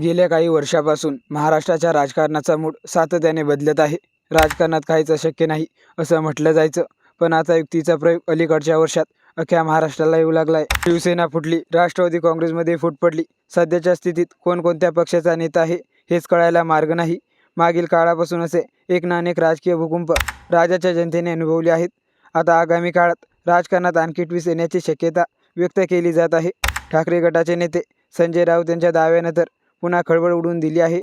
गेल्या काही वर्षापासून महाराष्ट्राच्या राजकारणाचा मूड सातत्याने बदलत आहे. राजकारणात काहीच अशक्य नाही असं म्हटलं जायचं. पण आता युक्तीचा प्रयोग अलीकडच्या वर्षात अख्ख्या महाराष्ट्राला येऊ लागला आहे शिवसेना फुटली राष्ट्रवादी काँग्रेसमध्ये फूट पडली. सध्याच्या स्थितीत कोणकोणत्या पक्षाचा नेता आहे हेच कळायला मार्ग नाही. मागील काळापासून असे एक ना अनेक राजकीय भूकंप राज्याच्या जनतेने अनुभवले आहेत. आता आगामी काळात राजकारणात आणखी ट्विस्ट येण्याची शक्यता व्यक्त केली जात आहे. ठाकरे गटाचे नेते संजय राऊत यांच्या दाव्यानंतर पुन्हा खळबळ उडवून दिली आहे.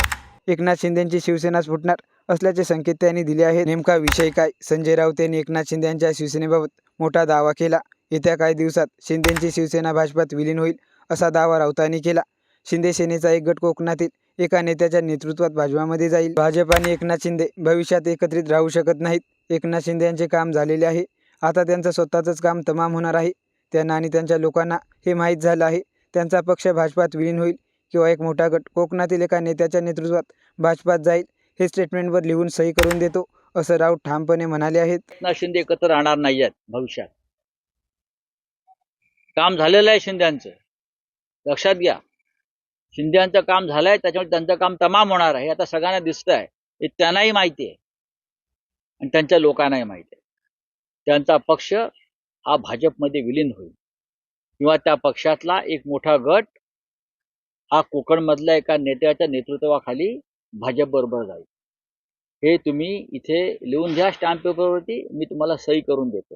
एकनाथ शिंदेंची शिवसेनाच फुटणार असल्याचे संकेत त्यांनी दिले आहेत. नेमका विषय काय? संजय राऊत यांनी एकनाथ शिंदे यांच्या शिवसेनेबाबत मोठा दावा केला. येत्या काही दिवसात शिंदेंची शिवसेना भाजपात विलीन होईल असा दावा राऊतांनी केला. शिंदे सेनेचा एक गट कोकणातील एका नेत्याच्या नेतृत्वात भाजपामध्ये जाईल. भाजप आणि एकनाथ शिंदे भविष्यात एकत्रित राहू शकत नाहीत. एकनाथ शिंदे यांचे काम झालेले आहे. आता त्यांचं स्वतःचंच काम तमाम होणार आहे. त्यांना आणि त्यांच्या लोकांना हे माहीत झालं आहे. त्यांचा पक्ष भाजपात विलीन होईल. किंवा एक मोठा गट कोकणातील एका नेत्याच्या नेतृत्वात भाजपात जाईल हे स्टेटमेंटवर लिहून सही करून देतो असं राऊत ठामपणे म्हणाले आहेत. शिंदे एकत्र राहणार नाही आहेत भविष्यात. काम झालेलं आहे शिंद्यांचं. लक्षात घ्या. शिंद्यांचं काम झालंय त्याच्यामुळे त्यांचं काम तमाम होणार आहे. आता सगळ्यांना दिसत आहे हे त्यांनाही माहिती आहे. आणि त्यांच्या लोकांनाही माहिती आहे. त्यांचा पक्ष हा भाजपमध्ये विलीन होईल. किंवा त्या पक्षातला एक मोठा गट हा कोकणमधल्या एका नेत्याच्या नेतृत्वाखाली भाजप बरोबर जाईल. हे तुम्ही इथे लिहून घ्या स्टॅम्प पेपरवरती मी तुम्हाला सही करून देतो.